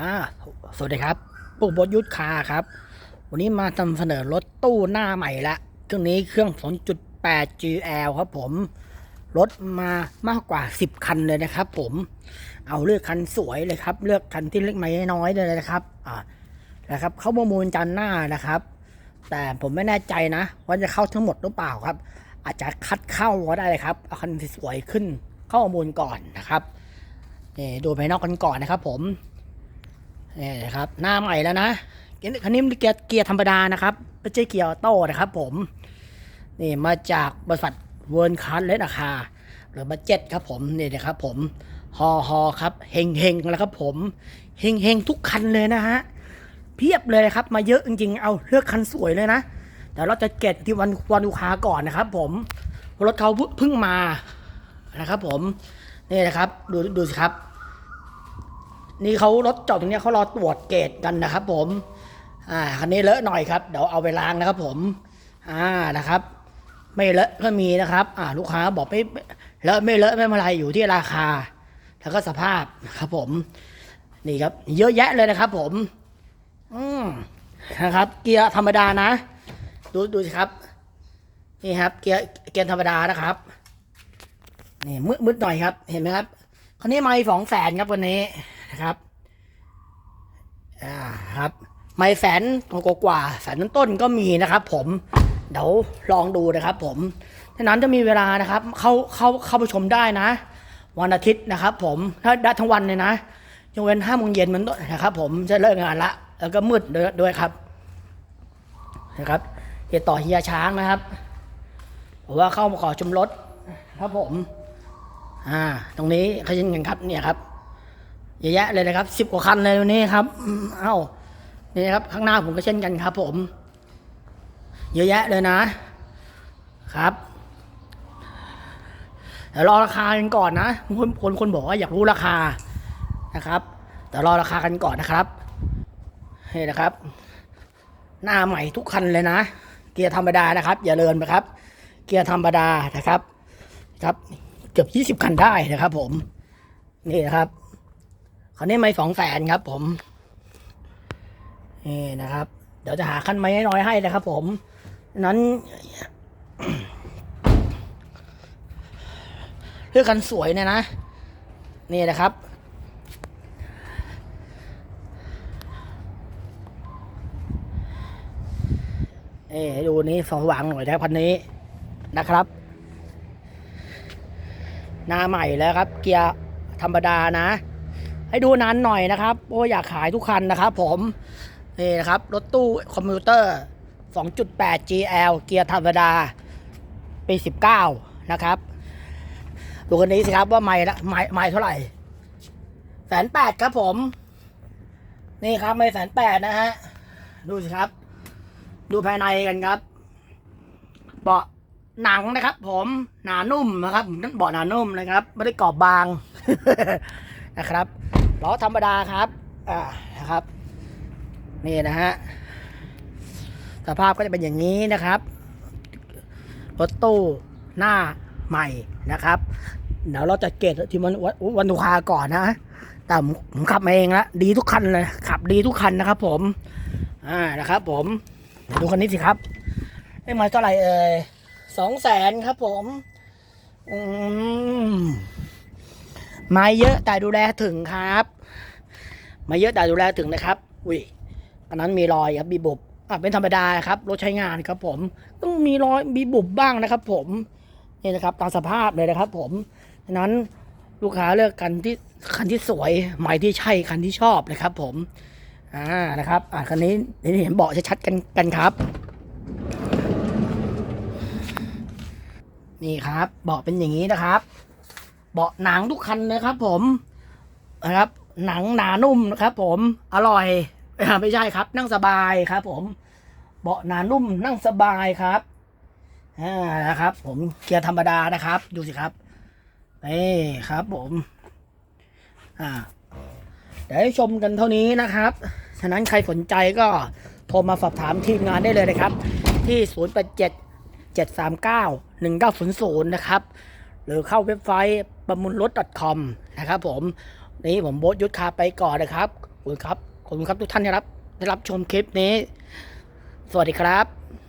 อ่าสวัสดีครับปุ๊กบดยุทธคาครับ วันนี้มานำเสนอรถตู้หน้าใหม่ละเครื่องนี้เครื่อง 2.8 GL ครับผม รถมามากกว่า 10 คันเลยนะครับ ผม เอาเลือกคันสวยเลยครับ เลือกคันที่เล็กไม่น้อยเลยนะครับ อ่า นะครับ เข้าประมูลจันหน้านะครับ แต่ผมไม่แน่ใจนะว่าจะเข้าทั้งหมดหรือเปล่าครับ อาจจะคัดเข้าก็ได้เลยครับเอาคันสวยขึ้นเข้าประมูลก่อนนะครับนี่ดูภายนอกกันก่อนนะครับผม นี่นะครับ หน้าใหม่แล้วนะคันนี้เกียร์เกียร์ธรรมดานะครับไม่ใช่เกียร์ออโต้นะครับผม นี่มาจากบริษัทเวิร์นคัสเลนาคาหรือบัจเจ็ตครับผมนี่นะครับผมฮอฮอครับเฮงเฮงแล้วครับผมเฮงเฮงทุกคันเลยนะฮะเพียบเลยครับ มาเยอะจริงๆเอาเลือกคันสวยเลยนะแต่เราจะเก็บที่วันวันลูกค้าก่อนนะครับ ผมรถเขาเพิ่งมานะครับ ผมนี่นะครับ ดูดูสิครับ นี่เขารถจอดตรงนี้เขารอตรวจเกรดกันนะครับ ผมอ่าคันนี้เลอะหน่อยครับเดี๋ยวเอาไปล้างนะครับ ผมอ่านะครับ ไม่เลอะก็มีนะครับ อ่าลูกค้าบอกไม่เลอะไม่เลอะไม่เป็นไรอยู่ที่ราคา แล้วก็สภาพครับ ผม นี่ครับ เยอะแยะเลยนะครับ ผม อืมนะครับ เกียร์ธรรมดานะ ดูดูสิครับ นี่ครับ เกียร์เกียร์ธรรมดานะครับนี่มืดมืดหน่อยครับ เห็นไหมครับคันนี้ไม่สองแสนครับวันนี้ นะครับอ่าครับไม่แสนกว่ากว่าแสนต้นๆก็มีนะครับ ผมเดี๋ยวลองดูนะครับ ผมฉะนั้นจะมีเวลานะครับ เข้าเข้าเข้าไปชมได้นะ วันอาทิตย์นะครับ ผมถ้าได้ทั้งวันเลยนะยกเว้นห้าโมงเย็นมันต้นนะครับ ผมจะเลิกงานละ แล้วก็มืดด้วยด้วยครับนะครับติดต่อเฮียช้างนะครับผมว่าเข้ามาขอชมรถครับผม อ่า ตรงนี้เขายินกันครับเนี่ยครับ เยอะแยะเลยนะครับสิบกว่าคันเลยวันนี้ครับเอ้านี่นะครับข้างหน้าผมก็เช่นกันครับ ผม เยอะแยะเลยนะ ครับเดี๋ยวรอราคากันก่อนนะคนคนคนบอกว่าอยากรู้ราคานะครับ แต่รอราคากันก่อนนะครับนี่นะครับ หน้าใหม่ทุกคันเลยนะ เกียร์ธรรมดานะครับ อย่าเลินนะครับ เกียร์ธรรมดานะครับ ครับ เกือบยี่สิบคันได้นะครับ ผม นี่นะครับ คันนี้ไม่สองแสนครับ ผมนี่นะครับ เดี๋ยวจะหาคันไม้น้อยให้นะครับ ผมนั้นเลือกคันสวยเนี่ยนะนี่นะครับเอ้ให้ดูนี้สองสว่างหน่อยนะพันนี้นะครับ หน้าใหม่แล้วครับ เกียร์ธรรมดานะ ให้ดูนานหน่อยนะครับเพราะอยากขายทุกคันนะครับผมนี่นะครับรถตู้คอมพิวเตอร์ 2.8 GL เกียร์ธรรมดา ปี 19 นะครับดูคันนี้สิครับว่าไม่ละไม่ไม่เท่าไหร่แสนแปดครับผม นี่ครับไม่แสนแปดนะฮะดูสิครับ ดูภายในกันครับ เบาะหนังนะครับ ผมหนานุ่มนะครับนั่นเบาะหนานุ่มนะครับ ไม่ได้กรอบบางนะครับ ล้อธรรมดาครับอ่านะครับ นี่นะฮะสภาพก็จะเป็นอย่างนี้นะครับรถตู้หน้าใหม่นะครับเดี๋ยวเราจะเกตที่มันวันวันลูกค้าก่อนนะแต่ผมขับมาเองละดีทุกคันเลยขับดีทุกคันนะครับ ผมอ่านะครับ ผมดูคันนี้สิครับได้มาเท่าไหร่เอ่ยสองแสนครับ ผม อืม มาเยอะแต่ดูแลถึงครับ มาเยอะแต่ดูแลถึงนะครับ อุ้ยอันนั้นมีรอยครับมีบุบอะเป็นธรรมดาครับรถใช้งานครับ ผมต้องมีรอยมีบุบบ้างนะครับ ผมนี่นะครับ ตามสภาพเลยนะครับ ผมฉะนั้นลูกค้าเลือกคันที่คันที่สวยหม่ที่ใช่คันที่ชอบนะครับ ผมอ่านะครับ อ่าคันนี้นี่เห็นเบาะชัดๆกันกันครับ นี่ครับเบาะเป็นอย่างนี้นะครับ เบาะหนังทุกคันนะครับผมนะครับ หนังหนานุ่มนะครับ ผมอร่อยไม่ใช่ครับ นั่งสบายครับ ผม เบาะหนานุ่มนั่งสบายครับอ่านะครับ ผมเกียร์ธรรมดานะครับ ดูสิครับนี่ครับ ผมอ่าเดี๋ยวให้ชมกันเท่านี้นะครับ ฉะนั้นใครสนใจก็โทรมาสอบถามทีมงานได้เลยนะครับ ที่ 0 8 7 7 3 9 1 9 0 0 นะครับ หรือเข้าเว็บไซต์ประมูลรถ .com นะครับผมนี่ผมโบ๊ทยุทธคาไปก่อนนะครับคุณครับขอบคุณครับทุกท่านที่รับได้รับชมคลิปนี้ สวัสดีครับ